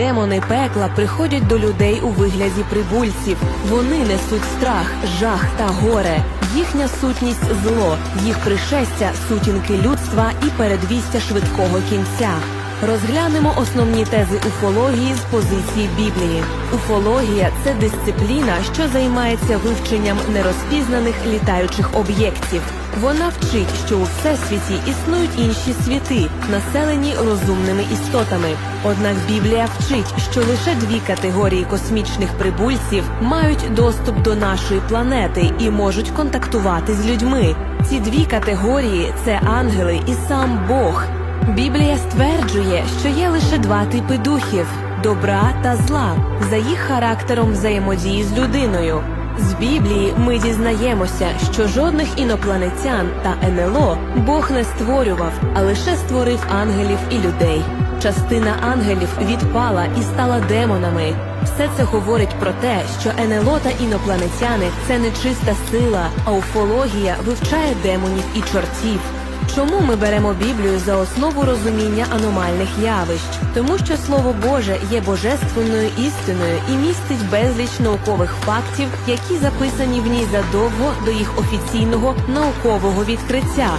Демони пекла приходять до людей у вигляді прибульців. Вони несуть страх, жах та горе. Їхня сутність зло, їх пришестя сутінки людства і передвістя швидкого кінця. Розглянемо основні тези уфології з позиції Біблії. Уфологія це дисципліна, що займається вивченням нерозпізнаних літаючих об'єктів. Вона вчить, що у всесвіті існують інші світи, населені розумними істотами. Однак Біблія вчить, що лише дві категорії космічних прибульців мають доступ до нашої планети і можуть контактувати з людьми. Ці дві категорії це ангели і сам Бог. Біблія стверджує, що є лише два типи духів добра та зла, за їх характером взаємодії з людиною. З Біблії ми дізнаємося, що жодних інопланетян та НЛО Бог не створював, а лише створив ангелів і людей. Частина ангелів відпала і стала демонами. Все це говорить про те, що НЛО та інопланетяни це не чиста сила, а уфологія вивчає демонів і чортів. Чому ми беремо Біблію за основу розуміння аномальних явищ? Тому що Слово Боже є божественною істиною і містить безліч наукових фактів, які записані в ній задовго до їх офіційного наукового відкриття.